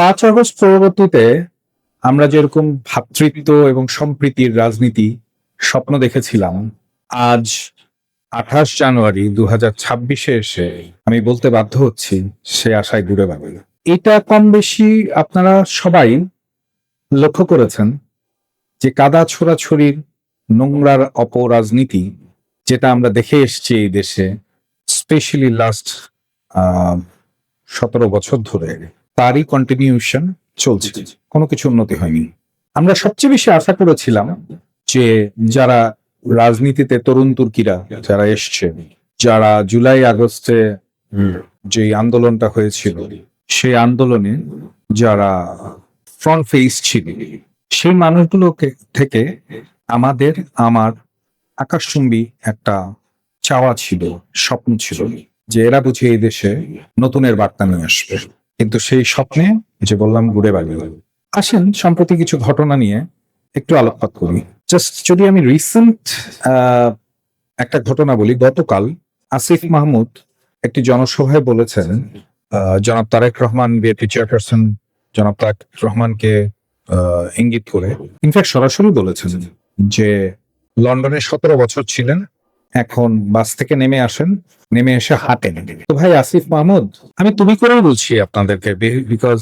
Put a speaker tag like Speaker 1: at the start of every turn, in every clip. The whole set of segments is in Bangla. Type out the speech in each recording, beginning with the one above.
Speaker 1: পাঁচ আগস্ট পরবর্তীতে আমরা যেরকম ভ্রাতৃত্ব এবং সম্প্রীতির রাজনীতি স্বপ্ন দেখেছিলাম, আজ আঠাশ জানুয়ারি দু হাজার ছাব্বিশে এসে আমি বলতে বাধ্য হচ্ছি সে আশায় ঘুরে পাবে এটা কম বেশি আপনারা সবাই লক্ষ্য করেছেন যে কাদা ছোড়াছড়ির নোংরার অপরাজনীতি যেটা আমরা দেখে এসেছি এই দেশে স্পেশালি লাস্ট সতেরো বছর ধরে। তারই কন্টিনিউশন চলছে। কোনো কিছু উন্নতি হয়নি। আমরা সবচেয়ে বেশি আশা করেছিলাম যে যারা রাজনীতিতে তরুণ তুর্কিরা যারা এসছে যারা জুলাই আগস্টে যে আন্দোলনটা হয়েছিল সেই আন্দোলনে যারা ফ্রন্ট ফেস ছিল সেই মানুষগুলোকে থেকে আমাদের আমার আকাশচুম্বী একটা চাওয়া ছিল স্বপ্ন ছিল যে এরা বুঝি এই দেশে নতুনের বার্তা নিয়ে আসবে। কিন্তু সেই স্বপ্নে যে বললাম, ঘুরে বাড়ি আসেন, সম্প্রতি কিছু ঘটনা নিয়ে একটু আলোকপাত করি। জাস্ট যদি আমি রিসেন্ট একটা ঘটনা বলি, গতকাল আসিফ মাহমুদ একটি জনসভায় বলেছেন জনাব তারেক রহমান, বিএনপি চেয়ারপারসন জনাব তারেক রহমানকে ইঙ্গিত করে ইনফ্যাক্ট সরাসরি বলেছেন যে লন্ডনে সতেরো বছর ছিলেন এখন বাস থেকে নেমে আসেন নেমে এসে হাঁটেন। তো ভাই আসিফ মাহমুদ আমি তুমি করেই বলছি আপনাদেরকে বিকজ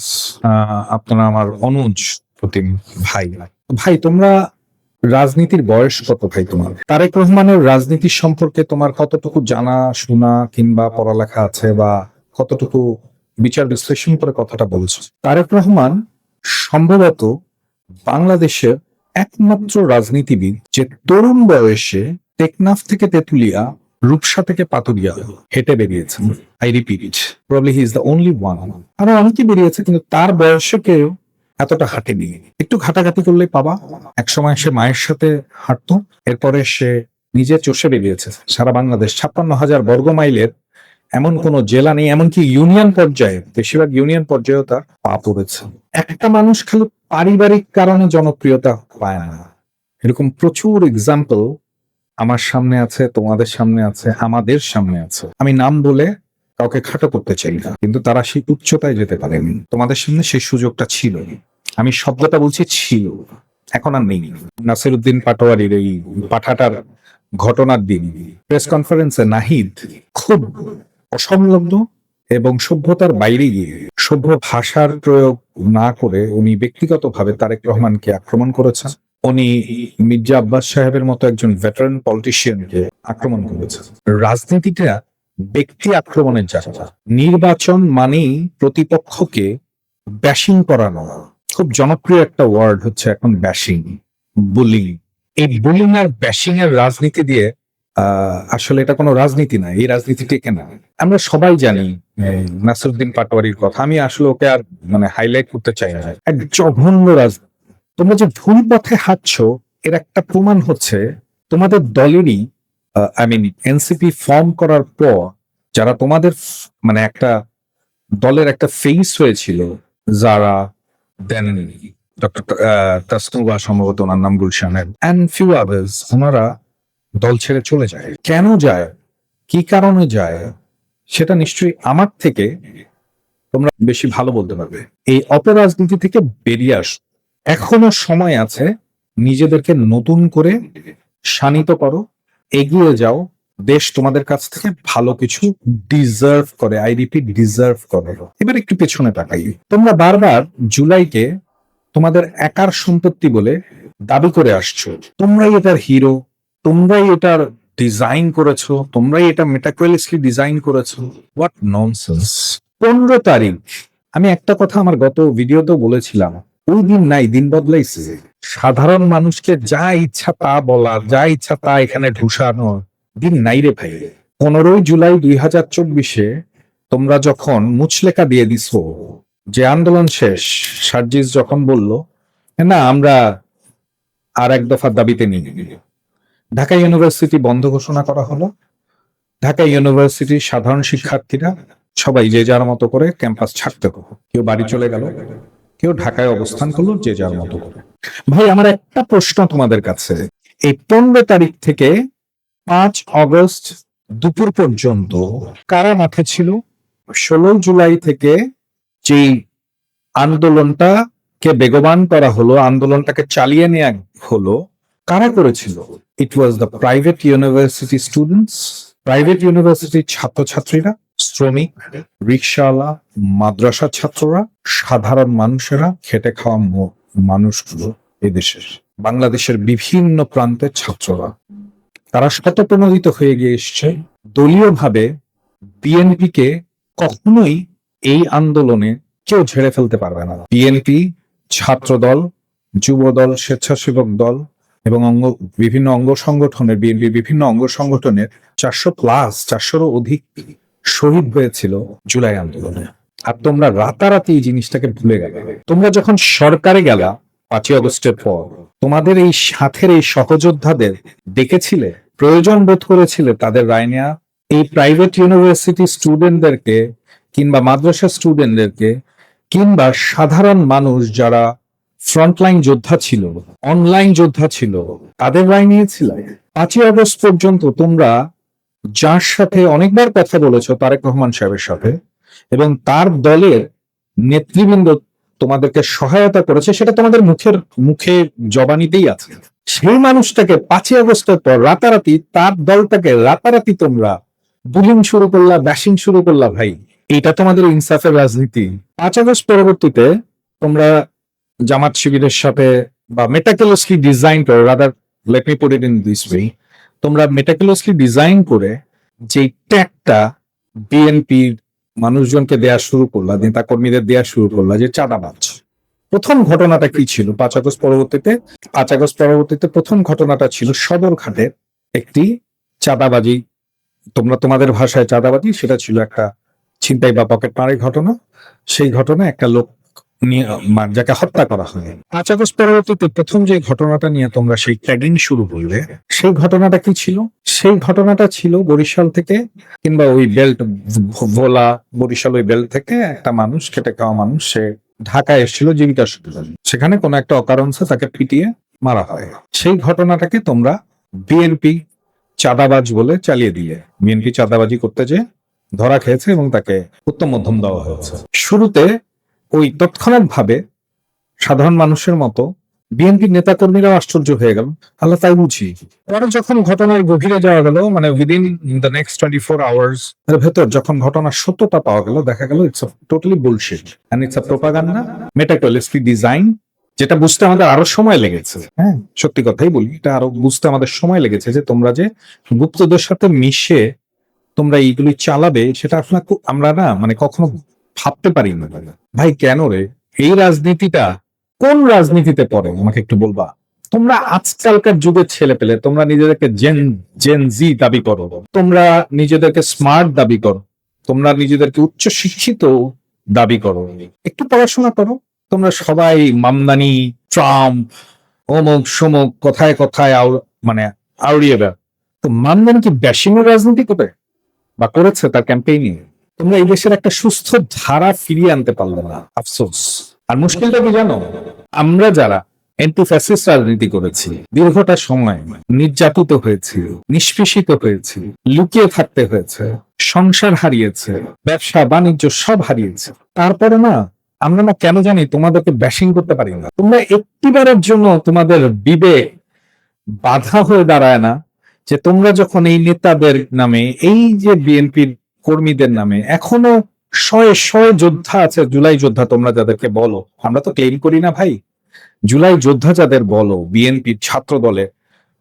Speaker 1: আপনারা আমার অনুজ প্রতিম ভাই। ভাই তোমরা রাজনীতির বয়স কত ভাই তোমার? তারেক রহমানের রাজনীতির সম্পর্কে তোমার কতটুকু জানা শোনা কিংবা পড়ালেখা আছে বা কতটুকু বিচার বিশ্লেষণ করে কথাটা বলছো? তারেক রহমান সম্ভবত বাংলাদেশের একমাত্র রাজনীতিবিদ যে তরুণ বয়সে টেকনাফ থেকে তেতুলিয়া, রূপসা থেকে পাতুরিয়া হেঁটে বেরিয়েছেন I repeat probably he is the only one আরও অনেকে বেরিয়েছে, কিন্তু তার বয়সে কেউ এতটা হাঁটেনি। একটু ঘাটাঘাটি করলে পাবা। একসময় সে মায়ের সাথে হাঁটতো, এরপরে সে নিজে চষে বেরিয়েছে। সারা বাংলাদেশ, ছাপ্পান্ন হাজার বর্গ মাইলের এমন কোন জেলা নেই, এমনকি ইউনিয়ন পর্যায়ে, বেশিরভাগ ইউনিয়ন পর্যায়েও তার পা পড়েছে। একটা মানুষ খালি পারিবারিক কারণে জনপ্রিয়তা পায় না। এরকম প্রচুর এক্সাম্পল আমার সামনে আছে, তোমাদের সামনে আছে, আমাদের সামনে আছে। আমি নাম বলে কাউকে খাটো করতে চাই না, কিন্তু তারা সেই উচ্চতায় যেতে পারেনি। তোমাদের সামনে সেই সুযোগটা ছিল আমি শব্দটা বলছি ছিল। এখন আর নেই। নাসির উদ্দিন পাটোয়ারির এই পাঠাটার ঘটনার দিন। প্রেস কনফারেন্সে নাহিদ খুব অসংলগ্ন এবং সভ্যতার বাইরে গিয়ে সভ্য ভাষার প্রয়োগ না করে উনি ব্যক্তিগতভাবে তারেক রহমানকে আক্রমণ করেছেন। উনি মির্জা আব্বাস সাহেবের মতো একজন ভেটারান পলিটিশিয়ানকে আক্রমণ করেছেন। রাজনীতিটা ব্যক্তি আক্রমণের যাত্রা। নির্বাচন মানেই প্রতিপক্ষকে ব্যাশিং করানো। খুব জনপ্রিয় একটা ওয়ার্ড হচ্ছে এখন ব্যাশিং বুলিং এই বুলিং আর ব্যাশিং এর রাজনীতি দিয়ে আসলে এটা কোনো রাজনীতি না, এই রাজনীতি টেকে না? আমরা সবাই জানি নাসিরুদ্দিন পাটোয়ারির কথা। আমি আসলে ওকে আর মানে হাইলাইট করতে চাই না। এক জঘন্য রাজনীতি। তোমরা যে ভুল পথে হাঁটছো, এর একটা প্রমাণ হচ্ছে তোমাদের দলেরই আই মিন এনসিপি ফর্ম করার পর যারা তোমাদের মানে একটা দলের একটা ফেস হয়েছিল, যারা দেন ডক্টর তাসনুবা সম্ভবত ওনার নাম গুলশানের অ্যান্ড ফিউ আদার্স ওনারা দল ছেড়ে চলে যায়। কেন যায়? কি কারণে যায়? সেটা নিশ্চয়ই আমার থেকে তোমরা বেশি ভালো বলতে পারবে। এই অপরাজনীতি থেকে বেরিয়ে আস। এখনও সময় আছে নিজেদেরকে নতুন করে শানিত করো, এগিয়ে যাও। দেশ তোমাদের কাছ থেকে ভালো কিছু ডিজার্ভ করে আই রিপিট ডিজার্ভ করে। এবার একটু পেছনে তাকাই। তোমরা বারবার জুলাইকে তোমাদের একার সম্পত্তি বলে দাবি করে আসছো। তোমরাই এটার হিরো তোমরাই এটার ডিজাইন করেছ, তোমরাই এটা মেটাকুয়ালিসলি ডিজাইন করেছ। হোয়াট ননসেন্স পনেরো তারিখ। আমি একটা কথা আমার গত ভিডিওতেও বলেছিলাম। ওই দিন নাই, দিন বদলাইছে। সাধারণ মানুষকে যা ইচ্ছা তা বলা, যা ইচ্ছা তা এখানে ঢুসানো, দিন নাই রে ভাই। পনেরোই জুলাই দুই হাজার চব্বিশে তোমরা যখন মুচলেখা দিয়ে দিছো, যে আন্দোলন শেষ, সার্জিস যখন বলল, না, আমরা আর এক দফার দাবিতে নিয়ে ঢাকা ইউনিভার্সিটি বন্ধ ঘোষণা করা হলো। ঢাকা ইউনিভার্সিটির সাধারণ শিক্ষার্থীরা সবাই যে যার মতো করে ক্যাম্পাস ছাড়তে কেউ বাড়ি চলে গেল। কেউ ঢাকায় অবস্থান করল যে যার মতো করে। ভাই, আমার একটা প্রশ্ন তোমাদের কাছে। এই পনেরো তারিখ থেকে পাঁচ অগস্ট দুপুর পর্যন্ত কারা মাঠে ছিল? ষোলো জুলাই থেকে যেই আন্দোলনটা কে বেগবান করা হলো, আন্দোলনটাকে চালিয়ে নেওয়া হলো, কারা করেছিল? It was the private university students private ইউনিভার্সিটির ছাত্রছাত্রীরা। শ্রমিক রিক্সাওয়ালা মাদ্রাসা ছাত্ররা, সাধারণ মানুষেরা খেটে খাওয়া মানুষগুলো এদেশের, বাংলাদেশের বিভিন্ন প্রান্তের ছাত্ররা। তারা শতপ্রণোদিত হয়ে গিয়ে এসছে। দলীয়ভাবে বিএনপি কে কখনোই এই আন্দোলনে কেউ ঝেড়ে ফেলতে পারবে না। বিএনপি, ছাত্রদল, যুবদল, স্বেচ্ছাসেবক দল এবং অঙ্গ বিভিন্ন অঙ্গ সংগঠনের বিএনপি বিভিন্ন অঙ্গ সংগঠনের চারশো প্লাস চারশোরও অধিক শহীদ হয়েছিল জুলাই আন্দোলনে। আর তোমরা রাতারাতি এই জিনিসটাকে ভুলে গেলে। তোমরা যখন সরকারে গেলা, পাঁচই আগস্টের পর, তোমাদের এই সাথের এই সহযোদ্ধাদের দেখেছিলে প্রয়োজন বোধ করেছিলে তাদের রায় নেওয়া এই প্রাইভেট ইউনিভার্সিটি স্টুডেন্টদেরকে কিংবা মাদ্রাসা স্টুডেন্টদেরকে কিংবা সাধারণ মানুষ যারা ফ্রন্টলাইন যোদ্ধা ছিল অনলাইন যোদ্ধা ছিল, তাদের রায় নিয়েছিল? পাঁচই আগস্ট পর্যন্ত তোমরা যার সাথে অনেকবার কথা বলেছ, তারেক রহমান সাহেবের সাথে, এবং তার দলের নেতৃবৃন্দ তোমাদেরকে সহায়তা করেছে, সেটা তোমাদের মুখের, মুখে জবানিতেই আছে। সেই মানুষটাকে পাঁচই আগস্টের পর রাতারাতি তার দলটাকে রাতারাতি তোমরা বুলিং শুরু করলা ব্যাশিং শুরু করলা ভাই। এটা তোমাদের ইনসাফের রাজনীতি। পাঁচ আগস্ট পরবর্তীতে তোমরা জামাত শিবিরের সাথে বা মেটাকুলাসলি ডিজাইন করে rather let me put it in this way তোমরা মেটাকুলাসলি ডিজাইন করে যে ট্যাগটা বিএনপির মানুষজনকে দেয়া শুরু করলা নেতা কর্মীদের দেয়া শুরু করলা যে চাঁদাবাজ। প্রথম ঘটনাটা কি ছিল? পাঁচ আগস্ট পরবর্তীতে, পাঁচ আগস্ট পরবর্তীতে প্রথম ঘটনাটা ছিল সদরঘাটের একটি চাঁদাবাজি। তোমরা তোমাদের ভাষায় চাঁদাবাজি, সেটা ছিল একটা ছিনতাই বা পকেট মারের ঘটনা। সেই ঘটনা একটা লোক যাকে হত্যা করা হয়। পাঁচ আগস্ট পরবর্তীতে প্রথম যে ঘটনাটা নিয়ে তোমরা সেই ট্যাগিং শুরু করলে, সেই ঘটনাটা কি ছিল? সেই ঘটনাটা ছিল বরিশাল থেকে কিংবা ওই বেল্ট ভোলা বরিশাল ওই বেল্ট থেকে একটা মানুষ, খেটে খাওয়া মানুষ, সে ঢাকায় এসেছিল জীবিকা সূত্রে সেখানে কোনো একটা অকারণসে তাকে পিটিয়ে মারা হয়। সেই ঘটনাটাকে তোমরা বিএনপি চাঁদাবাজ বলে চালিয়ে দিয়ে বিএনপি চাঁদাবাজি করতে যে ধরা খেয়েছে এবং তাকে উত্তম মধ্যম দেওয়া হয়েছে। শুরুতে ওই তৎক্ষণাৎ ভাবে সাধারণ মানুষের মতো বিএনপির নেতাকর্মীরাও আশ্চর্য হয়ে গেল। আল্লাহ তাই বুঝি। পরে যখন ঘটনার গভীরে যাওয়া গেল মানে within the next twenty four hours এর ভেতর যখন ঘটনার সত্যতা পাওয়া গেল, দেখা গেল it's totally bullshit and it's a propaganda meticulously design যেটা বুঝতে আমাদের আরও সময় লেগেছে। হ্যাঁ সত্যি কথাই বলি, এটা আরও বুঝতে আমাদের সময় লেগেছে যে তোমরা যে গুপ্তদের সাথে মিশে তোমরা এইগুলি চালাবে, সেটা খুব- আমরা না মানে কখনো ভাবতে পারি না ভাই, কেন রে? এই রাজনীতিটা কোন রাজনীতিতে পড়ে? আমাকে একটু বলবা। তোমরা আজকালকার যুগের ছেলে পেলে তোমরা নিজেদেরকে জেন জেন জি দাবি করো। তোমরা নিজেদেরকে স্মার্ট দাবি করো। তোমরা নিজেদেরকে উচ্চ শিক্ষিত দাবি করো। একটু পড়াশোনা করো। তোমরা সবাই মামদানি ট্রাম্প অমুক, সমুক, কথায় কথায় আউ- মানে আউড়িয়ে বেড় তো মামদানি কি ব্যাসিং রাজনীতি করে বা করেছে তার ক্যাম্পেইনিং তোমরা এই দেশের একটা সুস্থ ধারা ফিরিয়ে আনতে পারলে না, আফসোস। আর মুশকিলটা কি জানো? আমরা যারা ফ্যাসিস্ট রাজনীতি করেছি, দীর্ঘটা সময় নির্যাতিত হয়েছি, নিষ্পেষিত হয়েছি, লুকিয়ে থাকতে হয়েছে, সংসার হারিয়েছে, ব্যবসা, বাণিজ্য সব হারিয়েছে। তারপরে না, আমরা না কেন জানি তোমাদেরকে ব্যাশিং করতে পারি না। তোমরা একটিবারের জন্য তোমাদের বিবেক বাধা হয়ে দাঁড়ায় না যে তোমরা যখন এই নেতাদের নামে, এই যে বিএনপির কর্মীদের নামে। এখনও শয়ে শয়ে যোদ্ধা আছে, জুলাই যোদ্ধা তোমরা যাদেরকে বলো। আমরা তো ক্লেম করি না ভাই। জুলাই যোদ্ধা যাদের বলো, বিএনপির ছাত্র দলে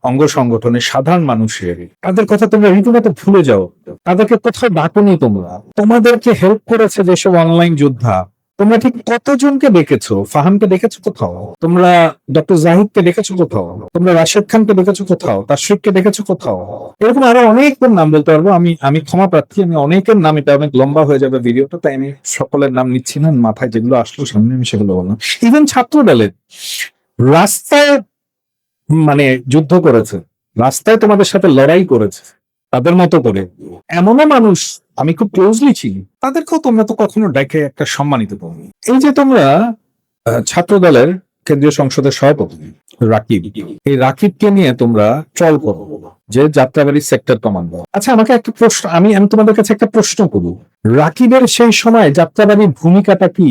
Speaker 1: অঙ্গ সংগঠনের সাধারণ মানুষের। তাদের কথা তোমরা রীতিমতো ভুলে যাও। তাদেরকে কোথাও ডাকুনি তোমরা? তোমাদেরকে হেল্প করেছে যেসব অনলাইন যোদ্ধা। তোমরা ঠিক কতজনকে দেখেছ? ফাহামকে দেখেছ কোথাও? তোমরা ডক্টর জাহিদকে দেখেছ কোথাও? তোমরা রাশেদ খানকে দেখেছ কোথাও? তাশরিফকে দেখেছ কোথাও? এরকম আরও অনেক নাম বলতে পারব। আমি আমি ক্ষমা প্রার্থী, আমি অনেকের নাম, এটা অনেক লম্বা হয়ে যাবে ভিডিওটা, তাই আমি সকলের নাম নিচ্ছি না, মাথায় যেগুলো আসলো সামনে আমি সেগুলো বললাম ইভেন ছাত্র দলের রাস্তায় মানে যুদ্ধ করেছে, রাস্তায় তোমাদের সাথে লড়াই করেছে তাদের মতো করে। এমনও মানুষ আমি খুব ক্লোজলি চিনি। তাদেরকেও তোমরা তো কখনো ডেকে একটা সম্মানিত করনি এই যে তোমরা ছাত্র দলের কেন্দ্রীয় সংসদের সভাপতি, রাকিব। এই রাকিবকে নিয়ে তোমরা ট্রল করো। যে যাত্রাবাড়ি সেক্টর কমান্ডার আচ্ছা আমাকে একটা প্রশ্ন, আমি আমি তোমাদের কাছে একটা প্রশ্ন করব রাকিবের সেই সময় যাত্রাবাড়ির ভূমিকাটা কি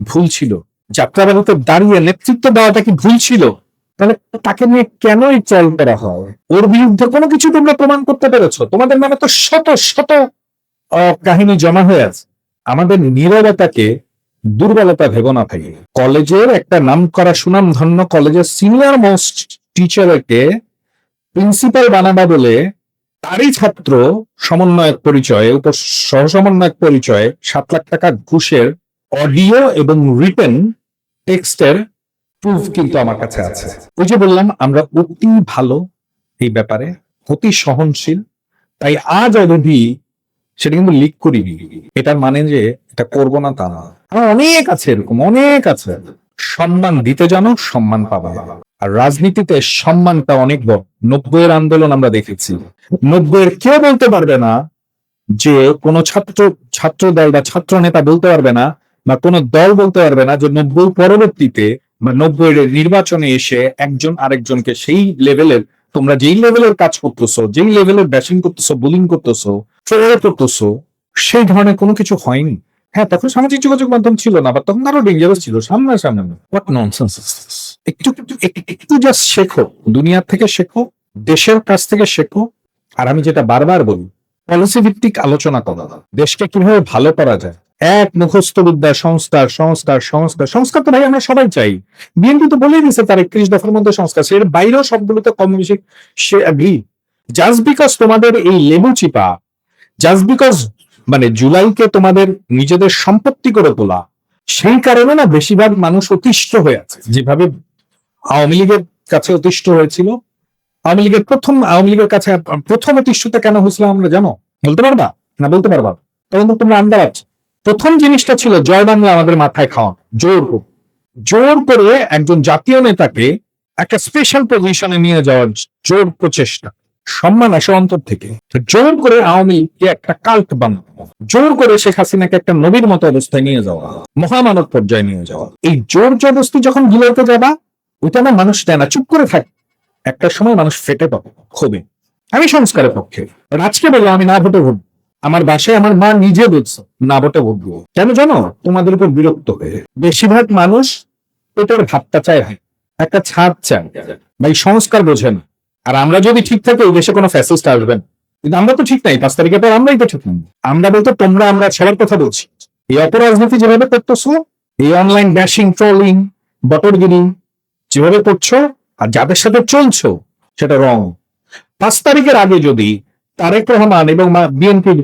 Speaker 1: ভুল ছিল? যাত্রাবাড়িতে দাঁড়িয়ে নেতৃত্ব দেওয়াটা কি ভুল ছিল? তাহলে তাকে নিয়ে কেনই চল করা হয়? ওর বিরুদ্ধে কোনো কিছু তোমরা প্রমাণ করতে পেরেছ? তোমাদের নামে তো শত শত কাহিনী জমা হয়ে আছে। আমাদের নীরবতাকে দুর্বলতা ভেবো না ভাই। কলেজের একটা নাম করা সুনাম ধন্য কলেজের সিনিয়র মোস্ট টিচারকে প্রিন্সিপাল বানাবা বলে তারই ছাত্র সমন্বয়ক পরিচয়ে, উপ সহসমন্বয়ক পরিচয়ে সাত লাখ টাকা ঘুষের অডিও এবং রিটেন টেক্সটের প্রুফ কিন্তু আমার কাছে আছে। ওই যে বললাম, আমরা অতি ভালো এই ব্যাপারে, অতি সহনশীল। তাই আজ অবধি সেটা কিন্তু লিক করিনি। এটার মানে যে এটা করব না তা না। আমার অনেক আছে এরকম, অনেক আছে। সম্মান দিতে জানো, সম্মান পাবা। আর রাজনীতিতে সম্মানটা অনেক বড়। নব্বইয়ের আন্দোলন আমরা দেখেছি। নব্বইয়ের কেউ বলতে পারবে না যে কোন ছাত্র ছাত্র দল বা ছাত্র নেতা বলতে পারবে না বা কোন দল বলতে পারবে না যে নব্বই পরবর্তীতে বা নব্বই নির্বাচনে এসে একজন আরেকজনকে সেই লেভেলের তোমরা যেই লেভেলের কাজ করতেছো, যেই লেভেলের ব্যাটিং করতেছো বোলিং করতেছো ট্রোল করতেছো, সেই ধরনের কোনো কিছু হয়নি। হ্যাঁ তখন সামাজিক যোগাযোগ মাধ্যম ছিল না, বা তখন আরও ডেঞ্জারাস ছিল সামনে সামনে হোয়াট ননসেন্স একটু, একটু- একটু জাস্ট শেখো, দুনিয়ার থেকে শেখো, দেশের কাছ থেকে শেখো, আর আমি যেটা বারবার বলি পলিসি ভিত্তিক আলোচনা করা, দেশকে কীভাবে ভালো করা যায় এক মুখস্থ বিদ্যা, সংস্কার সংস্কার সংস্কার। সংস্কার তো ভাই আমরা সবাই চাই। বিএনপি তো বলেই দিছে তার একত্রিশ দফার মধ্যে সংস্কার। সে বাইরেও সবগুলোতে কম বেশি সে অ্যাগ্রি জাস্ট বিকজ তোমাদের এই লেবু চিপা জাস্ট বিকজ মানে জুলাইকে তোমাদের নিজেদের সম্পত্তি করে তোলা, সেই কারণে না বেশিরভাগ মানুষ অতিষ্ঠ হয়ে আছে। যেভাবে আওয়ামী লীগের কাছে অতিষ্ঠ হয়েছিল, আওয়ামী লীগের প্রথম, আওয়ামী লীগের কাছে প্রথম অতিষ্ঠতা কেন হয়েছিল আমরা জানো? বলতে পারবা? না বলতে পারবা? তখন তো তোমরা আন্দাজ। প্রথম জিনিসটা ছিল জয় বাংলা আমাদের মাথায় খাওয়া জোর। জোর করে একজন জাতীয় নেতাকে একটা স্পেশাল পজিশনে নিয়ে যাওয়ার জোর প্রচেষ্টা, সম্মান আসে অন্তর থেকে জোর করে আওয়ামী লীগকে একটা কাল্ট বানানো, জোর করে শেখ হাসিনাকে একটা নবীর মতো অবস্থায় নিয়ে যাওয়া, মহামানব পর্যায়ে নিয়ে যাওয়া এই জোর জবরদস্তি যখন গিলোতে যাবা, ওইটা না মানুষ দেয় না, চুপ করে থাকে একটা সময় মানুষ ফেটে পাবে খুবই আমি সংস্কারের পক্ষে আজকে বললাম, আমি না ভোটে ভোট। আমার বাসায় আমার মা নিজে বলছে, না ভোট দেবো কেন জানো? তোমাদের উপর বিরক্ত হয়ে। বেশিরভাগ মানুষ পেটের ভাতটা চায় ভাই, একটা ছাদ চায়। ভাই, সংস্কার বোঝেন আর আমরা যদি ঠিক থাকি, ওই দেশে কোনো ফ্যাসিস্ট আসবেন কিন্তু আমরা তো ঠিক নাই, পাঁচ তারিখে পর আমরাই তো ঠিক নাই। আমরা বলতে, তোমরা, আমরা সবার কথা বলছি। এই অপরাজনীতি যেভাবে করতেছো, এই অনলাইন ব্যাশিং ট্রলিং বটরগিরি, যেভাবে করছ, আর যাদের সাথে চলছো, সেটা রং পাঁচ তারিখের আগে যদি তারেক রহমান এবং বিএনপির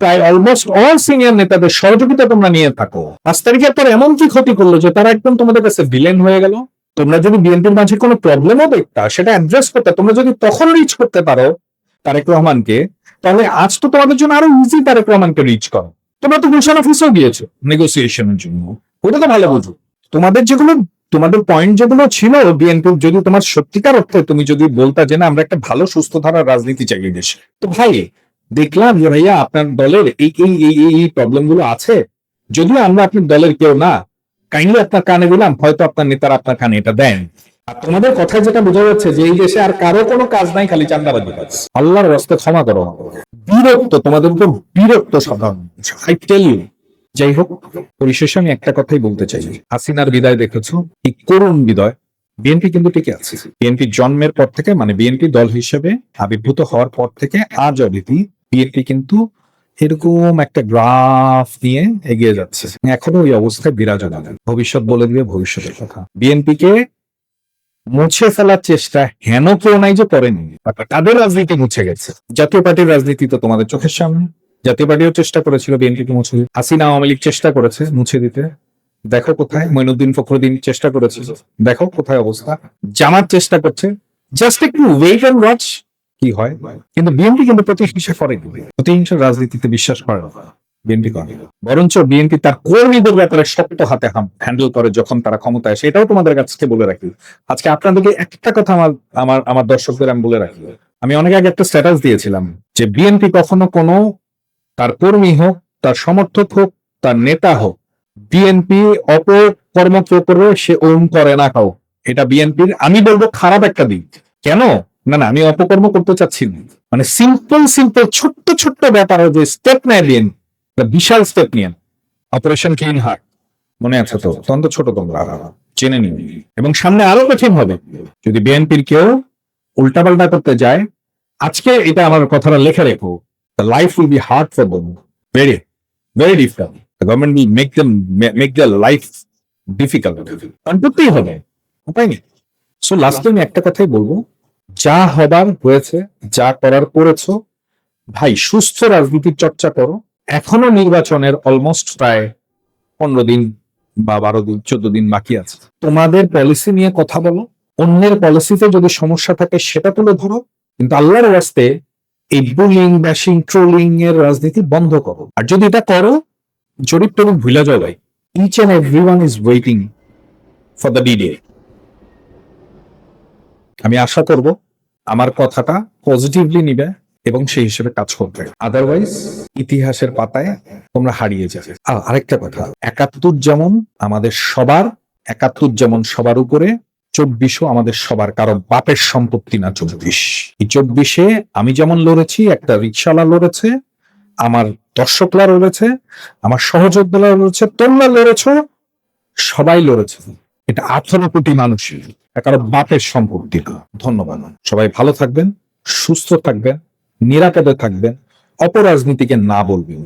Speaker 1: প্রায় অলমোস্ট অল সিনিয়র নেতাদের সহযোগিতা তোমরা নিয়ে থাকো। পাঁচ তারিখের পর এমন কি ক্ষতি করল যে তারা একদম তোমাদের কাছে ভিলেন হয়ে গেল? তোমরা যদি বিএনপির মাঝে কোনো প্রবলেমও দেখতা, সেটা অ্যাড্রেস করতে, তোমরা যদি তখন রিচ করতে পারো তারেক রহমানকে, তাহলে আজ তো তোমাদের জন্য আরও ইজি তারেক রহমানকে রিচ করো। তোমরা তো গুলশান অফিসেও গিয়েছো নেগোসিয়েশনের জন্য। ওটা তো ভালো বুঝো। তোমাদের যেগুলো তোমাদের পয়েন্ট যেগুলো ছিল বিএনপি যদি তোমার সত্যিকার অর্থে তুমি যদি বলতা যে না, আমরা একটা ভালো, সুস্থ ধারার রাজনীতি চাই দেশে তো ভাই, দেখলাম যে ভাইয়া আপনার দলের এই এই এই এই এই প্রবলেমগুলো আছে। যদিও আমরা আপনার দলের কেউ না কাইন্ডলি আপনার কানে দিলাম, হয়তো আপনার নেতারা আপনার কানে এটা দেন। আর তোমাদের কথায় যেটা বোঝা যাচ্ছে যে এই দেশে আর কারও কোনো কাজ নাই, খালি চান্দাবাজি কাজ। আল্লাহর রাস্তে ক্ষমা করো। বিরক্ত তোমাদের উপর বিরক্ত সাধারণ আই টেল ইউ যাই হোক, পরিশেষে আমি একটা কথাই বলতে চাই। হাসিনার বিদায় দেখেছ? এই করুণ বিদায়। বিএনপি কিন্তু টিকে আছে। বিএনপি জন্মের পর থেকে মানে বিএনপি দল হিসেবে আবির্ভূত হওয়ার পর থেকে আজ অবধি বিএনপি কিন্তু এরকম একটা গ্রাফ নিয়ে এগিয়ে যাচ্ছে। এখনও ওই অবস্থায় বিরাজমান। ভবিষ্যৎ বলে দিবে ভবিষ্যতের কথা। বিএনপি কে মুছে ফেলার চেষ্টা হেন কেউ নাই যে করেনি। তাদের রাজনীতি মুছে গেছে। জাতীয় পার্টির রাজনীতি তো তোমাদের চোখের সামনে। জাতীয় পার্টিও চেষ্টা করেছিল বিএনপিকে মুছে দিতে। হাসিনা আওয়ামী লীগ চেষ্টা করেছে মুছে দিতে। দেখো কোথায় মইনুদ্দিন ফখরুদ্দিন চেষ্টা করেছিল দেখো কোথায় অবস্থা। জামাত চেষ্টা করছে। জাস্ট একটু ওয়েট অ্যান্ড ওয়াচ কি হয়। কিন্তু বিএনপি কিন্তু প্রতিহিংসা করে প্রতিহিংসার রাজনীতিতে বিশ্বাস করে না। বিএনপি করে। বরঞ্চ বিএনপি তার কর্মীদের ব্যাপারে শক্ত হাতে হ্যান্ডেল করে যখন তারা ক্ষমতায় সেটাও তোমাদের কাছে বলে রাখি। আজকে আপনাদেরকে একটা কথা আমার আমার আমার দর্শকদের আমি বলে রাখি। আমি অনেক আগে একটা স্ট্যাটাস দিয়েছিলাম যে বিএনপি কখনো কোনো তার কর্মী হোক, তার সমর্থক হোক, তার নেতা হোক বিএনপি অপকর্ম কেউ করবে সে ওম করে না কাউ। এটা বিএনপির আমি বলব খারাপ একটা দিক। কেন? না না, আমি অপকর্ম করতে চাচ্ছি না। মানে সিম্পল সিম্পল ছোট্ট ছোট্ট ব্যাপার যে স্টেপ নেয় বিএনপি বিশাল স্টেপ নিয়ে অপারেশন ক্লিন হার্ট মনে আছে তো? তখন তো ছোট তোমরা, জেনে নিও। এবং সামনে আরও কঠিন হবে। যদি বিএনপির কেউ উল্টাপাল্টা করতে যায়, আজকে এটা আমার কথাটা লেখা রেখো। Life will be hard for them very very difficult government will make them make their life difficult কারণ করতেই হবে। উপায় নেই। সো লাস্টে আমি একটা কথাই বলব। যা হবার হয়েছে, যা করার করেছ, ভাই, সুস্থ রাজনীতির চর্চা করো। এখনও নির্বাচনের অলমোস্ট প্রায় পনেরো দিন বা বারো দিন, চোদ্দ দিন বাকি আছে। তোমাদের পলিসি নিয়ে কথা বলো। অন্যের পলিসিতে যদি সমস্যা থাকে, সেটা তুলে ধরো। কিন্তু আল্লাহর রাস্তে এই বুলিং ব্যাশিং ট্রোলিং এর রাজনীতি বন্ধ করো। আর যদি এটা করো, জরিপ টরিপ ভুলে যাও ভাই each and every one is waiting for the day আমি আশা করব আমার কথাটা পজিটিভলি নিবে এবং সেই হিসেবে কাজ করবে। আদারওয়াইজ ইতিহাসের পাতায় তোমরা হারিয়ে যাবে। আর আরেকটা কথা, একাত্তর যেমন আমাদের সবার, একাত্তর যেমন সবার উপরে চব্বিশও আমাদের সবার, কারও বাপের সম্পত্তি না চব্বিশ। এই চব্বিশে আমি যেমন লড়েছি, একটা রিক্সাওয়ালা লড়েছে, আমার দর্শকরা লড়েছে, আমার সহযোদ্ধারা লড়েছে, তোমরা লড়েছ, সবাই লড়েছে। এটা আঠারো কোটি মানুষের, কারও বাপের সম্পত্তি না। ধন্যবাদ। সবাই ভালো থাকবেন, সুস্থ থাকবেন, নিরাপদে থাকবেন, অপরাজনীতিকে না বলবেন।